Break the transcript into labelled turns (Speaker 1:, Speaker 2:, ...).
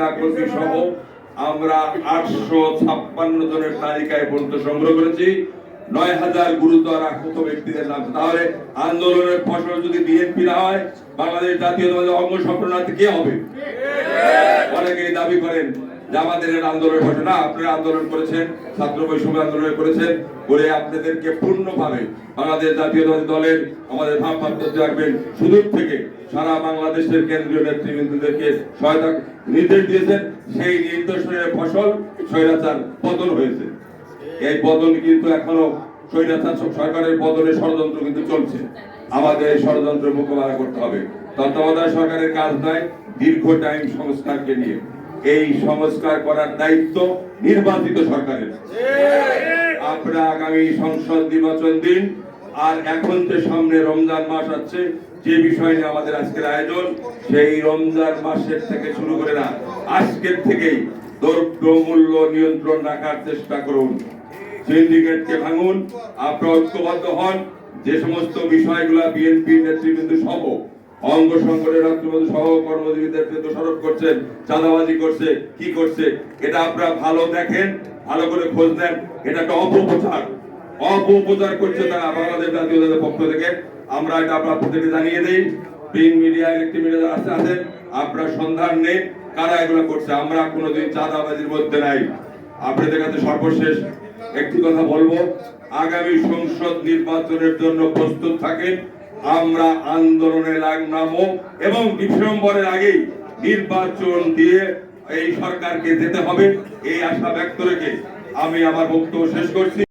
Speaker 1: নেতা কর্মী সহ আমরা আটশো ছাপ্পান্ন জনের তালিকায় পর্যন্ত সংগ্রহ করেছি। নয় হাজার গুরুতর আহত ব্যক্তিদের নাম। তাহলে আন্দোলনের ফসল যদি বিএনপি না হয় বাংলাদেশ জাতীয়তাবাদী অঙ্গ সম্প্রদায় কে হবে? অনেকেই দাবি করেন যে আমাদের এটা আন্দোলনের ফসল না আপনারা আন্দোলন করেছেন, ছাত্র বৈষম্য আন্দোলন করেছেন করে আপনাদেরকে পূর্ণভাবে বাংলাদেশ জাতীয়তাবাদী দলের আমাদের ভাবপাত্র রাখবেন সুদূর থেকে সারা বাংলাদেশের কেন্দ্রীয় নেতৃবৃন্দদেরকে সহায়তা নির্দেশ দিয়েছেন। সেই নির্দেশনের ফসল স্বৈরাচার পতন হয়েছে। এই পতন কিন্তু এখনও স্বৈরাচার সরকারের পতনের ষড়যন্ত্র কিন্তু চলছে। আমাদের ষড়যন্ত্র মোকাবেলা করতে হবে। তত্ত্বাবধায়ক সরকারের কাজ নয়, দীর্ঘ টাইম সংস্কারকে নিয়ে। এই সংস্কার করার দায়িত্ব নির্বাচিত সরকারের। আপনারা আগামী সংসদ নির্বাচন দিন আর এখন যে সামনে রমজান মাস আছে যে বিষয় নিয়ে আমাদের আজকের আয়োজন সেই রমজান মাসের থেকে শুরু করে না আজকের থেকেই দ্রব্য মূল্য নিয়ন্ত্রণ রাখার চেষ্টা করুন। সিন্ডিকেটকে ভাঙুন আপনারা ঐক্যবদ্ধ হন যে সমস্ত বিষয়গুলো বিএনপি নেতৃবৃন্দ সহ অঙ্গ সংগঠনের রাষ্ট্রপতি সহ কর্মজীবীদের দোষারোপ করছেন চাঁদাবাজি করছে, কি করছে, এটা আপনারা ভালো দেখেন, ভালো করে খোঁজ নেন, এটা একটা অপপ্রচার। অপপ্রচার করছে তারা বাংলাদেশ জাতীয় দলের পক্ষ থেকে। আমরা এটা আপনাদেরকে জানিয়ে দেই। প্রিন্ট মিডিয়া ইলেকট্রিক মিডিয়া আছে আছেন আপনারা সন্ধান নেই, কারা এগুলো করছে? আমরা কোনোদিন চাঁদাবাজির মধ্যে নাই। আপনাদের কাছে সর্বশেষ একটি কথা বলব। আগামী সংসদ নির্বাচনের জন্য প্রস্তুত থাকেন। আমরা আন্দোলনে লাগ নামো এবং ডিসেম্বরের আগেই নির্বাচন দিয়ে এই সরকারকে যেতে হবে, এই আশা ব্যক্ত রেখে আমি আমার বক্তব্য শেষ করছি।